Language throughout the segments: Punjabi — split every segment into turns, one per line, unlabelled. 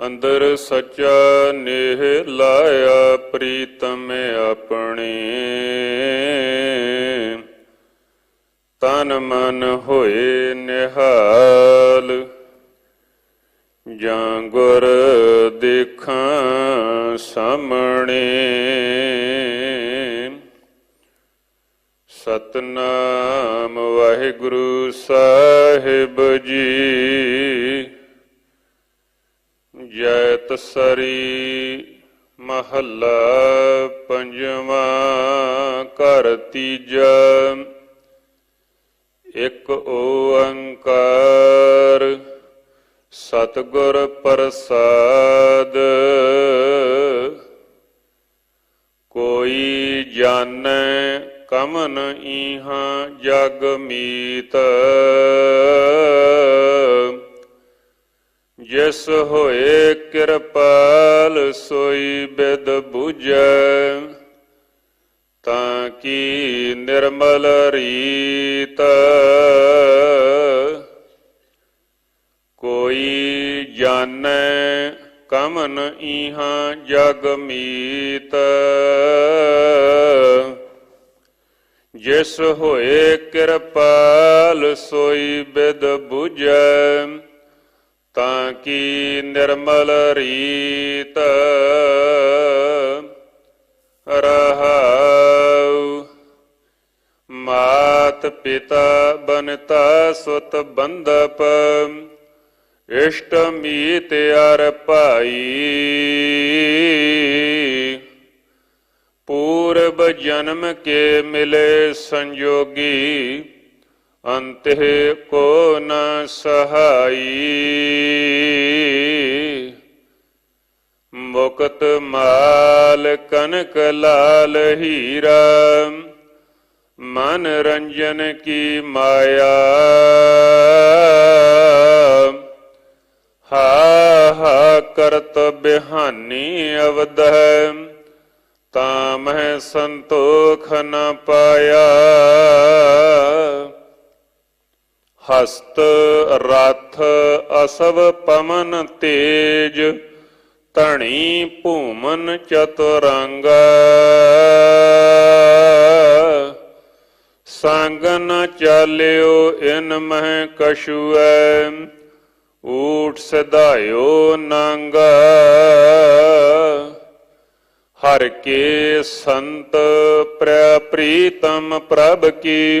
ਅੰਦਰ ਸੱਚਾ ਨੇਹ ਲਾਇਆ ਪ੍ਰੀਤਮ ਆਪਣੇ। ਤਨ ਮਨ ਹੋਏ ਨਿਹਾਲ, ਜਾਂ ਗੁਰ ਦੇਖਾਂ ਸਾਹਮਣੇ। ਸਤਨਾਮ ਵਾਹਿਗੁਰੂ ਸਾਹਿਬ ਜੀ ਜੈ ਤਸਰੀ ਮਹੱਲਾ ਪੰਜਵਾਂ ਘਰ ਤੀਜਾ। ਇੱਕ ਓੰਕਾਰ ਸਤਿਗੁਰ ਪ੍ਰਸਾਦ। ਕੋਈ ਜਾਣੈ ਕਮਨ ਈਹਾਂ ਜਗ ਮੀਤ। ਜਿਸ ਹੋਏ ਕਿਰਪਾਲ ਸੋਈ ਬਿਦ 부ਜੈ ਤਾਂ ਕੀ ਨਿਰਮਲ ਰੀਤ ਕੋਈ ਜਾਣੈ ਕਮਨ ਈਹਾਂ ਜਗ ਮੀਤ? ਜਿਸ ਹੋਏ ਕਿਰਪਾਲ ਸੋਈ ਬਿਦ 부ਜੈ ਕੀ ਨਿਰਮਲ ਰੀਤ ਰਹਾਉ? ਮਾਤ ਪਿਤਾ ਬਨਤਾ ਸੁਤ ਬੰਦਪ ਇਸ਼ਟ ਮੀਤ ਅਰ ਭਾਈ। ਪੂਰਬ ਜਨਮ ਕੇ ਮਿਲੇ ਸੰਜੋਗੀ ਅੰਤਿ ਕੋ ਨ ਸਹਾਈ। ਮੁਕਤ ਮਾਲ ਕਨਕ ਲਾਲ ਹੀਰਾ। ਮਨ ਰੰਜਨ ਕੀ ਮਾਇਆ। ਹਾ ਹਾ ਕਰਤ ਬਿਹਾਨੀ ਅਵਧ ਤਾਂ ਮਹਿ ਸੰਤੋਖ ਨ ਪਾਇਆ। ਹਸਤ ਰਥ ਅਸਵ ਪਮਨ ਤੇਜ, ਧਣੀ ਭੂਮਨ ਚਤੁਰੰਗ। ਸੰਗ ਨ ਚਾਲਿਓ ਇਨ ਮਹਿ ਕਛੁਐ, ਊਠ ਸਦਾਇਓ ਨੰਗ। ਹਰ ਕੇ ਸੰਤ ਪ੍ਰੀਤਮ ਪ੍ਰਭ ਕੀ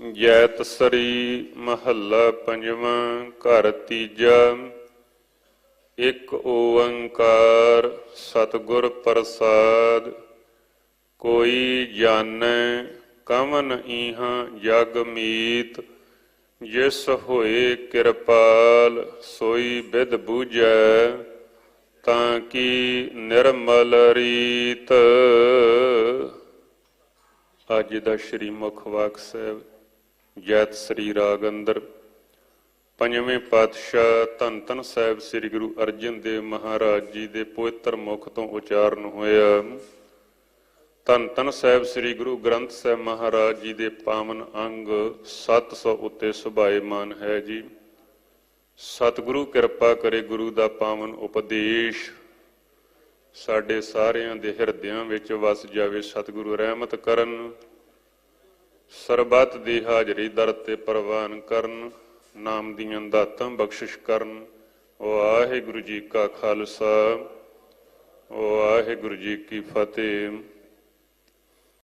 ਜੈਤ ਸਰੀ ਮਹੱਲਾ ਪੰਜਵਾਂ, ਘਰ ਤੀਜਾ, ਇੱਕ ਓੰਕਾਰ ਸਤਿਗੁਰ ਪ੍ਰਸਾਦ, ਕੋਈ ਜਾਣੈ ਕਮਨ ਈਹਾਂ ਜਗ ਮੀਤ, ਜਿਸ ਹੋਏ ਕਿਰਪਾਲ ਸੋਈ ਬਿਦ ਬੂਝੈ, ਤਾਂ ਕੀ ਨਿਰਮਲ ਰੀਤ। ਅੱਜ ਦਾ ਸ਼੍ਰੀ ਮੁਖ ਵਾਕ ਸਾਹਿਬ। ਜੈਤ ਸ੍ਰੀ ਰਾਗ ਅੰਦਰ। ਪੰਜਵੇਂ ਪਾਤਸ਼ਾਹ ਧੰਨ ਧੰਨ ਸਾਹਿਬ ਸ੍ਰੀ ਗੁਰੂ ਅਰਜਨ ਦੇਵ ਮਹਾਰਾਜ ਜੀ ਦੇ ਪਵਿੱਤਰ ਮੁਖ ਤੋਂ ਉਚਾਰਨ ਹੋਇਆ। ਧੰਨ ਧੰਨ ਸਾਹਿਬ ਸ੍ਰੀ ਗੁਰੂ ਗ੍ਰੰਥ ਸਾਹਿਬ ਮਹਾਰਾਜ ਜੀ ਦੇ ਪਾਵਨ ਅੰਗ 700 ਉੱਤੇ ਸੁਭਾਏਮਾਨ ਹੈ ਜੀ। ਸਤਿਗੁਰੂ ਕਿਰਪਾ ਕਰੇ ਗੁਰੂ ਦਾ ਪਾਵਨ ਉਪਦੇਸ਼ ਸਾਡੇ ਸਾਰਿਆਂ ਦੇ ਹਿਰਦਿਆਂ ਵਿੱਚ ਵਸ ਜਾਵੇ ਸਤਿਗੁਰੂ ਰਹਿਮਤ ਕਰਨ। ਸਰਬੱਤ ਦੀ ਹਾਜ਼ਰੀ ਦਰ ਤੇ ਪ੍ਰਵਾਨ ਕਰਨ, ਨਾਮ ਦੀਆਂ ਦਾਤਾਂ ਬਖਸ਼ਿਸ਼ ਕਰਨ। ਵਾਹਿਗੁਰੂ ਜੀ ਕਾ ਖਾਲਸਾ ਵਾਹਿਗੁਰੂ ਜੀ ਕੀ ਫਤਿਹ।